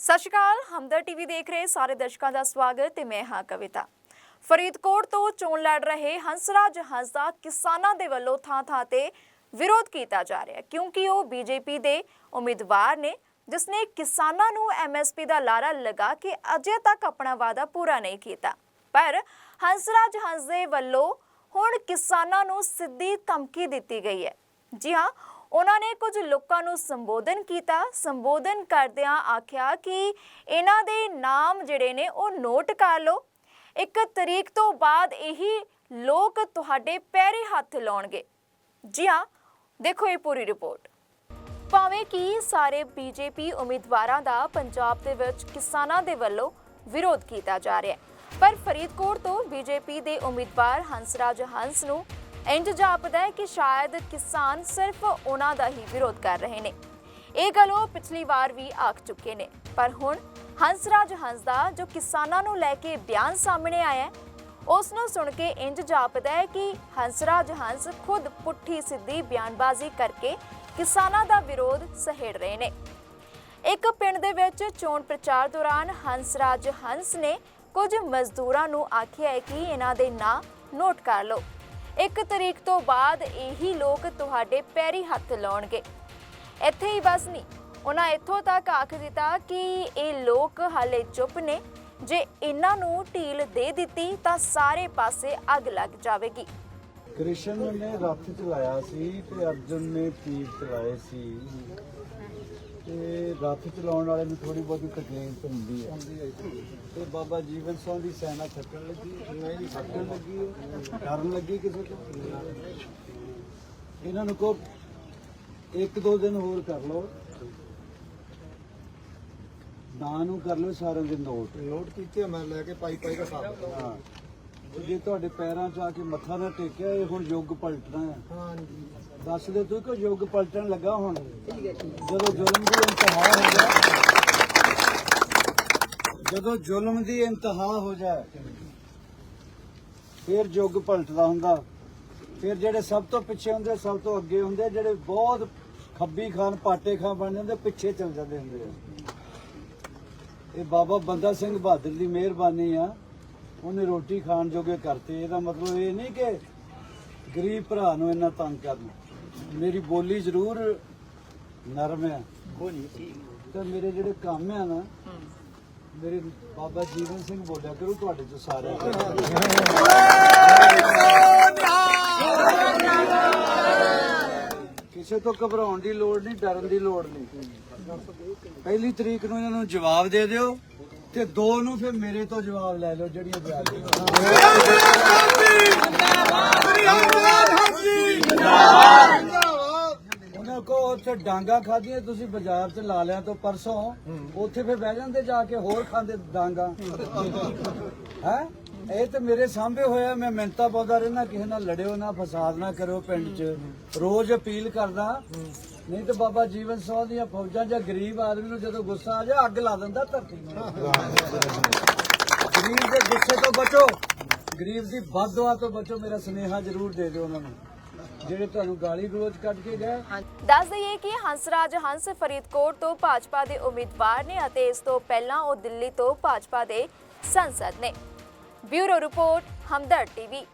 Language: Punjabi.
ਸਤਿ ਸ਼੍ਰੀ ਅਕਾਲ ਹਮਦਰ ਟੀਵੀ ਦੇਖ ਰਹੇ ਸਾਰੇ ਦਰਸ਼ਕਾਂ ਦਾ ਸਵਾਗਤ ਤੇ ਮੈਂ ਹਾਂ ਕਵਿਤਾ। ਫਰੀਦਕੋਟ ਤੋਂ ਚੋਣ ਲੜ ਰਹੇ ਹੰਸਰਾਜ ਹੰਸ ਦਾ ਕਿਸਾਨਾਂ ਦੇ ਵੱਲੋਂ ਥਾਂ-ਥਾਂ ਤੇ ਵਿਰੋਧ ਕੀਤਾ ਜਾ ਰਿਹਾ ਕਿਉਂਕਿ ਉਹ ਬੀਜੇਪੀ ਦੇ ਉਮੀਦਵਾਰ ਨੇ ਜਿਸ ਨੇ ਕਿਸਾਨਾਂ ਨੂੰ ਐਮਐਸਪੀ ਦਾ ਲਾਰਾ ਲਗਾ ਕੇ ਅਜੇ ਤੱਕ ਆਪਣਾ ਵਾਅਦਾ ਪੂਰਾ ਨਹੀਂ ਕੀਤਾ। ਪਰ ਹੰਸਰਾਜ ਹੰਸ ਦੇ ਵੱਲੋਂ ਹੁਣ ਕਿਸਾਨਾਂ ਨੂੰ ਸਿੱਧੀ ਧਮਕੀ ਦਿੱਤੀ ਗਈ ਹੈ। ਜੀ ਹਾਂ ਉਹਨਾਂ ਨੇ ਕੁਝ ਲੋਕਾਂ ਨੂੰ ਸੰਬੋਧਨ ਕੀਤਾ। ਸੰਬੋਧਨ ਕਰਦਿਆਂ ਆਖਿਆ ਕਿ ਇਹਨਾਂ ਦੇ ਨਾਮ ਜਿਹੜੇ ਨੇ ਉਹ ਨੋਟ ਕਰ ਲਓ। ਇੱਕ ਤਰੀਕ ਤੋਂ ਬਾਅਦ ਇਹੀ ਲੋਕ ਤੁਹਾਡੇ ਪੈਰੇ ਹੱਥ ਲਾਉਣਗੇ। ਜੀ ਹਾਂ, ਦੇਖੋ ਇਹ ਪੂਰੀ ਰਿਪੋਰਟ। ਭਾਵੇਂ ਕਿ ਸਾਰੇ ਬੀਜੇਪੀ ਉਮੀਦਵਾਰਾਂ ਦਾ ਪੰਜਾਬ ਦੇ ਵਿੱਚ ਕਿਸਾਨਾਂ ਦੇ ਵੱਲੋਂ ਵਿਰੋਧ ਕੀਤਾ ਜਾ ਰਿਹਾ ਹੈ, ਪਰ ਫਰੀਦਕੋਟ ਤੋਂ ਬੀਜੇਪੀ ਦੇ ਉਮੀਦਵਾਰ ਹੰਸਰਾਜ ਹੰਸ ਨੂੰ ਇੰਜ ਜਾਪਦਾ ਹੈ ਕਿ ਸ਼ਾਇਦ ਕਿਸਾਨ ਸਿਰਫ ਉਹਨਾਂ ਦਾ ਹੀ ਵਿਰੋਧ ਕਰ ਰਹੇ ਨੇ। ਇਹ ਗੱਲ ਉਹ ਪਿਛਲੀ ਵਾਰ ਵੀ ਆਖ ਚੁੱਕੇ ਨੇ। ਪਰ ਹੁਣ ਹੰਸਰਾਜ ਹੰਸ ਦਾ ਜੋ ਕਿਸਾਨਾਂ ਨੂੰ ਲੈ ਕੇ ਬਿਆਨ ਸਾਹਮਣੇ ਆਇਆ ਹੈ ਉਸ ਨੂੰ ਸੁਣ ਕੇ ਇੰਜ ਜਾਪਦਾ ਹੈ ਕਿ ਹੰਸਰਾਜ ਹੰਸ ਖੁਦ ਪੁੱਠੀ ਸਿੱਧੀ ਬਿਆਨਬਾਜ਼ੀ ਕਰਕੇ ਕਿਸਾਨਾਂ ਦਾ ਵਿਰੋਧ ਸਹੇੜ ਰਹੇ ਨੇ। ਇੱਕ ਪਿੰਡ ਦੇ ਵਿੱਚ ਚੋਣ ਪ੍ਰਚਾਰ ਦੌਰਾਨ ਹੰਸਰਾਜ ਹੰਸ ਨੇ ਕੁਝ ਮਜ਼ਦੂਰਾਂ ਨੂੰ ਆਖਿਆ ਹੈ ਕਿ ਇਹਨਾਂ ਦੇ ਨਾਂ ਨੋਟ ਕਰ ਲਓ। ਇੱਕ ਤਰੀਕ ਤੋਂ ਬਾਅਦ ਇਹੀ ਲੋਕ ਤੁਹਾਡੇ ਪੈਰੀ ਹੱਥ ਲਾਉਣਗੇ। ਇੱਥੇ ਹੀ ਬਸ ਨਹੀਂ, ਉਹਨਾਂ ਇੱਥੋਂ ਤੱਕ ਆਖ ਦਿੱਤਾ ਕਿ ਇਹ ਲੋਕ ਹਾਲੇ ਚੁੱਪ ਨੇ। ਜੇ ਇਹਨਾਂ ਨੂੰ ਢੀਲ ਦੇ ਦਿੱਤੀ ਤਾਂ ਸਾਰੇ ਪਾਸੇ ਅੱਗ ਲੱਗ ਜਾਵੇਗੀ। ਕ੍ਰਿਸ਼ਨ ਨੇ ਰੱਥ ਚਲਾਇਆ ਸੀ ਤੇ ਅਰਜੁਨ ਨੇ ਤੀਰ ਚਲਾਏ ਸੀ। ਤੇ ਰੱਥ ਚਲਾਉਣ ਵਾਲੇ ਨੂੰ ਥੋੜੀ ਬਹੁਤੀ ਤਕਲੀਫ ਹੁੰਦੀ ਹੈ। ਤੇ ਬਾਬਾ ਜੀਵਨ ਸਿੰਘ ਦੀ ਸੈਨਾ ਥੱਕਣ ਲੱਗੀ ਨਹੀਂ ਥੱਕਣ ਲੱਗੀ ਹੈ। ਡਰਨ ਲੱਗੀ ਕਿਸੇ ਤੋਂ? ਇਹਨਾਂ ਨੂੰ ਕੋ ਇੱਕ ਦੋ ਦਿਨ ਹੋਰ ਕਰ ਲਓ। ਨਾ ਨੂੰ ਕਰ ਲਓ ਸਾਰਿਆਂ ਦੇ ਨੋਟ। ਨੋਟ ਕੀਤੇ ਮੈਂ ਲੈ ਕੇ ਪਾਈ ਪਾਈ ਦਾ ਹਿਸਾਬ। ਹਾਂ। ਜੇ ਤੁਹਾਡੇ ਪੈਰਾਂ 'ਚ ਆ ਕੇ ਮੱਥਾ ਨਾ ਟੇਕਿਆ ਇਹ ਹੁਣ ਯੁੱਗ ਪਲਟਣਾ ਹੈ। ਹਾਂਜੀ। ਦੱਸ ਦੇ ਤੂੰ ਕਿ ਯੁੱਗ ਪਲਟਣ ਲੱਗਾ ਹੁਣ? ਜਦੋਂ ਜ਼ੁਲਮ ਦੀ ਇੰਤਹਾ ਹੋ ਜਾਏ ਜਦੋਂ ਜ਼ੁਲਮ ਦੀ ਇੰਤਹਾ ਹੋ ਜਾਏ ਫਿਰ ਯੁੱਗ ਪਲਟਦਾ ਹੁੰਦਾ। ਫਿਰ ਜਿਹੜੇ ਸਭ ਤੋਂ ਪਿੱਛੇ ਹੁੰਦੇ ਸਭ ਤੋਂ ਅੱਗੇ ਹੁੰਦੇ ਜਿਹੜੇ ਬਹੁਤ ਖੱਬੀ ਖਾਨ ਪਾਟੇ ਖਾਨ ਬਣ ਜਾਂਦੇ ਪਿੱਛੇ ਚਲ ਜਾਂਦੇ ਹੁੰਦੇ ਆ। ਇਹ ਬਾਬਾ ਬੰਦਾ ਸਿੰਘ ਬਹਾਦਰ ਦੀ ਮਿਹਰਬਾਨੀ ਆ। ਉਹਨੇ ਰੋਟੀ ਖਾਣ ਜੋਗੇ ਕਰਤੇ। ਇਹਦਾ ਮਤਲਬ ਇਹ ਨਹੀਂ ਕਿ ਗਰੀਬ ਭਰਾ ਨੂੰ ਇੰਨਾ ਤੰਗ ਕਰਨਾ। ਮੇਰੀ ਬੋਲੀ ਜ਼ਰੂਰ ਨਰਮ ਹੈ। ਤੇ ਮੇਰੇ ਜਿਹੜੇ ਕੰਮ ਆ ਨਾ ਮੇਰੇ ਬਾਬਾ ਜੀਵਨ ਸਿੰਘ ਬੋਲਿਆ ਕਰੂ ਤੁਹਾਡੇ ਚ ਸਾਰੇ ਕਿਸੇ ਤੋਂ ਘਬਰਾਉਣ ਦੀ ਲੋੜ ਨਹੀਂ ਡਰਨ ਦੀ ਲੋੜ ਨਹੀਂ। ਪਹਿਲੀ ਤਰੀਕ ਨੂੰ ਇਹਨਾਂ ਨੂੰ ਜਵਾਬ ਦੇ ਦਿਓ। ਤੇ ਦੋ ਨੂੰ ਫਿਰ ਮੇਰੇ ਤੋਂ ਜਵਾਬ ਲੈ ਲਓ ਜਿਹੜੀਆਂ ਬਿਆਨ ਉਹਨਾਂ ਕੋ ਉੱਥੇ ਡਾਂਗਾ ਖਾਧੀਆਂ, ਤੁਸੀਂ ਬਾਜ਼ਾਰ 'ਚ ਲਾ ਲਿਆ ਤੋਂ ਪਰਸੋਂ ਉੱਥੇ ਫਿਰ ਬਹਿ ਜਾਂਦੇ ਜਾ ਕੇ ਹੋਰ ਖਾਂਦੇ ਡਾਂਗਾ। ਹੈ? ਇਹ ਤੇ ਮੇਰੇ ਸਾਹਮਣੇ ਹੋਇਆ, ਮੈਂ ਮਿੰਤਾ ਪਾਉਂਦਾ ਰਹਿਣਾ ਕਿਸੇ ਨਾਲ ਲੜਿਓ ਨਾ, ਫਸਾਦ ਨਾ ਕਰੋ ਪਿੰਡ 'ਚ। ਰੋਜ਼ ਅਪੀਲ ਕਰਦਾ ਨਹੀਂ ਤੇ ਬਾਬਾ ਜੀਵਨ ਸਿੰਘ ਦੀਆਂ ਫੌਜਾਂ ਜਾਂ ਗਰੀਬ ਆਦਮੀ ਨੂੰ ਜਦੋਂ ਗੁੱਸਾ ਆ ਜਾ ਅੱਗ ਲਾ ਦਿੰਦਾ ਧਰਤੀ ਨੂੰ। ਗਰੀਬ ਦੇ ਗੁੱਸੇ ਤੋਂ ਬਚੋ। ਗਰੀਬ ਦੀ ਬਦਦੁਆ ਤੋਂ ਬਚੋ। ਮੇਰਾ ਸੁਨੇਹਾ ਜ਼ਰੂਰ ਦੇ ਦਿਓ ਉਹਨਾਂ ਨੂੰ। ਜਿਹੜੇ ਤੁਹਾਨੂੰ ਗਾਲੀ ਗਲੋਚ ਕੱਢ ਕੇ ਗਏ। ਦੱਸ ਦਈਏ ਕਿ ਹੰਸਰਾਜ ਹੰਸ ਫਰੀਦਕੋਟ ਤੋਂ ਭਾਜਪਾ ਦੇ ਉਮੀਦਵਾਰ ਨੇ ਅਤੇ ਇਸ ਤੋਂ ਪਹਿਲਾਂ ਉਹ ਦਿੱਲੀ ਤੋਂ ਭਾਜਪਾ ਦੇ ਸੰਸਦ ਨੇ। Bureau report, Hamdard TV.